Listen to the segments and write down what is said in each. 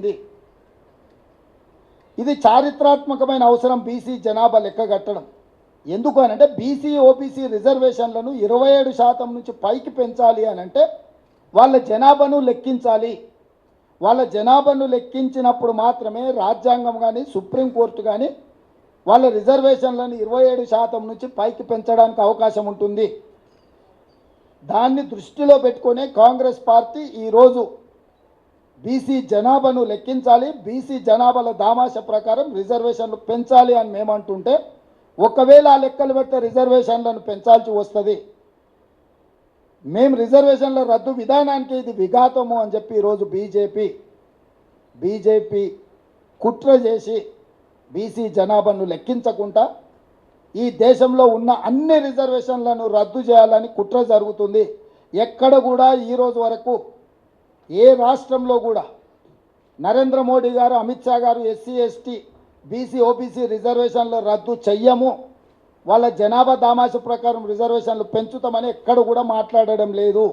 ఉంది. ఇది చారిత్రాత్మకమైన అవసరం బీసీ జనాభా లెక్క కట్టడం. ఎందుకు అని అంటే బీసీ ఓబీసీ రిజర్వేషన్లను ఇరవై ఏడు శాతం నుంచి పైకి పెంచాలి అని అంటే వాళ్ళ జనాభాను లెక్కించాలి. వాళ్ళ జనాభాను లెక్కించినప్పుడు మాత్రమే రాజ్యాంగం కానీ సుప్రీంకోర్టు కానీ వాళ్ళ రిజర్వేషన్లను ఇరవై ఏడు శాతం నుంచి పైకి పెంచడానికి అవకాశం ఉంటుంది. దాన్ని దృష్టిలో పెట్టుకునే కాంగ్రెస్ పార్టీ ఈరోజు బీసీ జనాభాను లెక్కించాలి. బీసీ జనాభాల దామాష ప్రకారం రిజర్వేషన్లు పెంచాలి అని మేమంటుంటే ఒకవేళ ఆ లెక్కలు పెడితే రిజర్వేషన్లను పెంచాల్సి వస్తుంది. మేము రిజర్వేషన్ల రద్దు విధానానికి ఇది విఘాతము అని చెప్పి ఈరోజు బీజేపీ బీజేపీ కుట్ర చేసి బీసీ జనాభాను లెక్కించకుండా ఈ దేశంలో ఉన్న అన్ని రిజర్వేషన్లను రద్దు చేయాలని కుట్ర జరుగుతుంది. ఎక్కడ కూడా ఈరోజు వరకు ఏ రాష్ట్రంలో కూడా నరేంద్ర మోడీ గారు అమిత్ షా గారు ఎస్సీ ఎస్టీ బీసీ ఓబీసీ రిజర్వేషన్లు రద్దు చెయ్యము. వాళ్ళ జనాభా దామాష ప్రకారం రిజర్వేషన్లు పెంచుతామని ఎక్కడ కూడా మాట్లాడడం లేదు.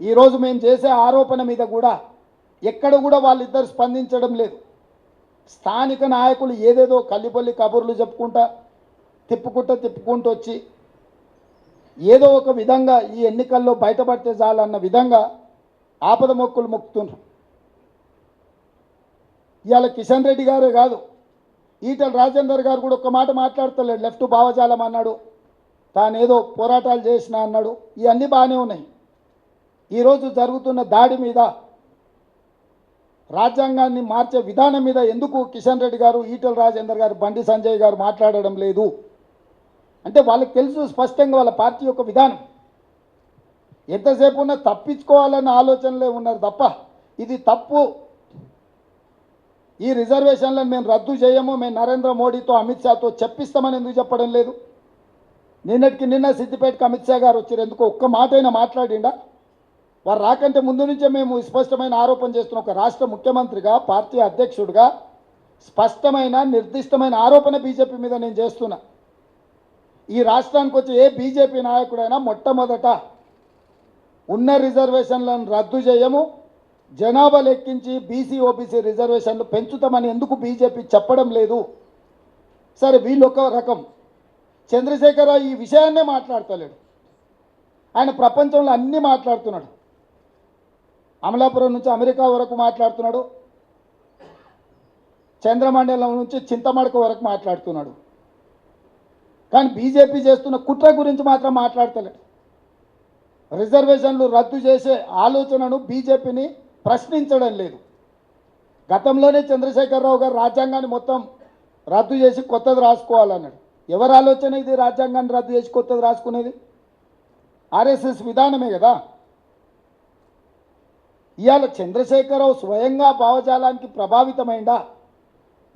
ఈరోజు మేము చేసే ఆరోపణ మీద కూడా ఎక్కడ కూడా వాళ్ళిద్దరు స్పందించడం లేదు. స్థానిక నాయకులు ఏదేదో కల్లిపల్లి కబుర్లు చెప్పుకుంటా తిప్పుకుంటా తిప్పుకుంటూ వచ్చి ఏదో ఒక విధంగా ఈ ఎన్నికల్లో బయటపడితే చాలన్న విధంగా ఆపద మొక్కులు మొక్కుతున్నారు ఇవాళ కిషన్ రెడ్డి గారే కాదు ఈటల రాజేందర్ గారు కూడా ఒక మాట మాట్లాడతలేడు. లెఫ్ట్ భావజాలం అన్నాడు తాను ఏదో పోరాటాలు చేసిన అన్నాడు ఇవన్నీ బాగానే ఉన్నాయి. ఈరోజు జరుగుతున్న దాడి మీద రాజ్యాంగాన్ని మార్చే విధానం మీద ఎందుకు కిషన్ రెడ్డి గారు ఈటల రాజేందర్ గారు బండి సంజయ్ గారు మాట్లాడడం లేదు? అంటే వాళ్ళకి తెలుసు స్పష్టంగా వాళ్ళ పార్టీ యొక్క విధానం. ఎంతసేపు ఉన్నా తప్పించుకోవాలన్న ఆలోచనలే ఉన్నారు తప్ప ఇది తప్పు. ఈ రిజర్వేషన్లను మేము రద్దు చేయము మేము నరేంద్ర మోడీతో అమిత్ షాతో చెప్పిస్తామని ఎందుకు చెప్పడం లేదు? నిన్నటికి నిన్న సిద్దిపేటకి అమిత్ షా గారు వచ్చారు ఎందుకు ఒక్క మాట అయినా మాట్లాడిండా? వారు రాకంటే ముందు నుంచే మేము స్పష్టమైన ఆరోపణ చేస్తున్న ఒక రాష్ట్ర ముఖ్యమంత్రిగా పార్టీ అధ్యక్షుడిగా స్పష్టమైన నిర్దిష్టమైన ఆరోపణ బీజేపీ మీద నేను చేస్తున్నా. ఈ రాష్ట్రానికి వచ్చి ఏ బీజేపీ నాయకుడైనా మొట్టమొదట ఉన్న రిజర్వేషన్లను రద్దు చేయము. జనాభా లెక్కించి బీసీ ఓబీసీ రిజర్వేషన్లు పెంచుతామని ఎందుకు బీజేపీ చెప్పడం లేదు? సరే వీళ్ళు ఒక రకం చంద్రశేఖరరావు ఈ విషయాన్నే మాట్లాడతలేడు. ఆయన ప్రపంచంలో అన్నీ మాట్లాడుతున్నాడు. అమలాపురం నుంచి అమెరికా వరకు మాట్లాడుతున్నాడు. చంద్రమండలం నుంచి చింతమడక వరకు మాట్లాడుతున్నాడు. కానీ బీజేపీ చేస్తున్న కుట్ర గురించి మాత్రం మాట్లాడతలేడు. రిజర్వేషన్లు రద్దు చేసే ఆలోచనను బీజేపీని ప్రశ్నించడం లేదు. గతంలోనే చంద్రశేఖరరావు గారు రాజ్యాంగాన్ని మొత్తం రద్దు చేసి కొత్తది రాసుకోవాలన్నాడు. ఎవరి ఆలోచన ఇది రాజ్యాంగాన్ని రద్దు చేసి కొత్తది రాసుకునేది? ఆర్ఎస్ఎస్ విధానమే కదా. ఇవాళ చంద్రశేఖరరావు స్వయంగా భావజాలానికి ప్రభావితమైందా?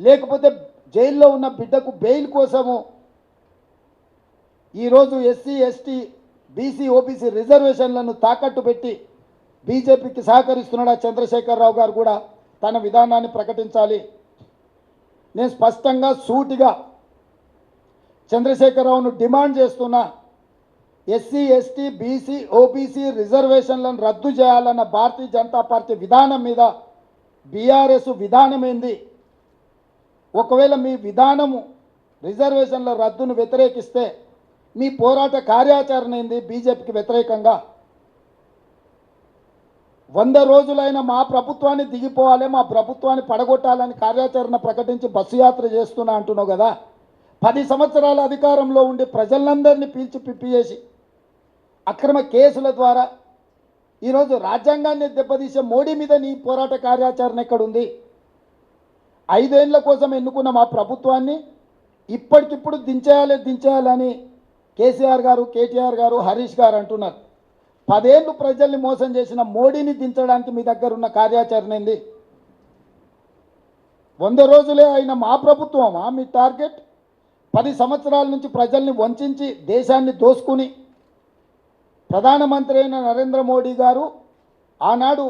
లేకపోతే జైల్లో ఉన్న బిడ్డకు బెయిల్ కోసము ఈరోజు ఎస్సీ ఎస్టీ బీసీ ఓబీసీ రిజర్వేషన్లను తాకట్టు పెట్టి బీజేపీకి సహకరిస్తున్నాడా చంద్రశేఖరరావు గారు కూడా తన విధానాన్ని ప్రకటించాలి. నేను స్పష్టంగా సూటిగా చంద్రశేఖరరావును డిమాండ్ చేస్తున్నా ఎస్సీ ఎస్టీ బీసీ ఓబీసీ రిజర్వేషన్లను రద్దు చేయాలన్న భారతీయ జనతా పార్టీ విధానం మీద బీఆర్ఎస్ విధానం ఏంది? ఒకవేళ మీ విధానము రిజర్వేషన్ల రద్దును వ్యతిరేకిస్తే మీ పోరాట కార్యాచరణ ఏంది? బీజేపీకి వ్యతిరేకంగా? వంద రోజులైన మా ప్రభుత్వాన్ని దిగిపోవాలి మా ప్రభుత్వాన్ని పడగొట్టాలని కార్యాచరణ ప్రకటించి బస్సు యాత్ర చేస్తున్నా అంటున్నావు కదా? పది సంవత్సరాల అధికారంలో ఉండి ప్రజలందరినీ పీల్చి పిప్పి చేసి అక్రమ కేసుల ద్వారా ఈరోజు రాజ్యాంగాన్ని దెబ్బతీసే మోడీ మీద నీ పోరాట కార్యాచరణ ఎక్కడుంది? ఐదేళ్ళ కోసం ఎన్నుకున్న మా ప్రభుత్వాన్ని ఇప్పటికిప్పుడు దించేయాలి దించేయాలని కేసీఆర్ గారు కేటీఆర్ గారు హరీష్ గారు అంటున్నారు. పదేళ్ళు ప్రజల్ని మోసం చేసిన మోడీని దించడానికి మీ దగ్గర ఉన్న కార్యాచరణ ఏంది? వంద రోజులే అయిన మా ప్రభుత్వమా మీ టార్గెట్? పది సంవత్సరాల నుంచి ప్రజల్ని వంచి దేశాన్ని దోసుకుని ప్రధానమంత్రి అయిన నరేంద్ర మోడీ గారు ఆనాడు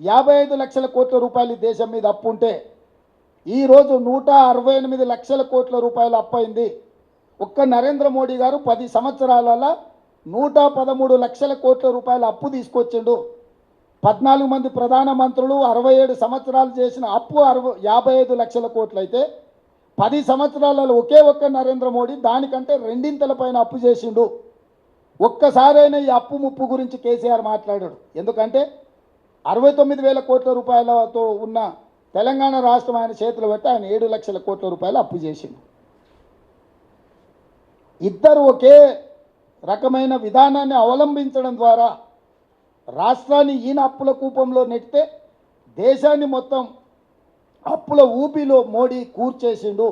యాభై ఐదు లక్షల కోట్ల రూపాయలు దేశం మీద అప్పు ఉంటే ఈరోజు నూట అరవై ఎనిమిది లక్షల కోట్ల రూపాయలు అప్పైంది ఒక్క నరేంద్ర మోడీ గారు పది సంవత్సరాలలో నూట పదమూడు లక్షల కోట్ల రూపాయల అప్పు తీసుకొచ్చిండు. పద్నాలుగు మంది ప్రధాన మంత్రులు అరవై ఏడు సంవత్సరాలు చేసిన అప్పు అరవై యాభై ఐదు లక్షల కోట్లు అయితే పది సంవత్సరాలలో ఒకే ఒక్క నరేంద్ర మోడీ దానికంటే రెండింతల పైన అప్పు చేసిండు. ఒక్కసారైనా ఈ అప్పు ముప్పు గురించి కేసీఆర్ మాట్లాడాడు. ఎందుకంటే అరవై తొమ్మిది వేల కోట్ల రూపాయలతో ఉన్న తెలంగాణ రాష్ట్రం ఆయన చేతులు పెట్టి ఆయన ఏడు లక్షల కోట్ల రూపాయలు అప్పు చేసిండు. ఇద్దరు ఒకే రకమైన విధానాన్ని అవలంబించడం ద్వారా రాష్ట్రాన్ని ఈయన అప్పుల కూపంలో నెట్టితే దేశాన్ని మొత్తం అప్పుల ఊపిలో మోడీ కూర్చేసిండు.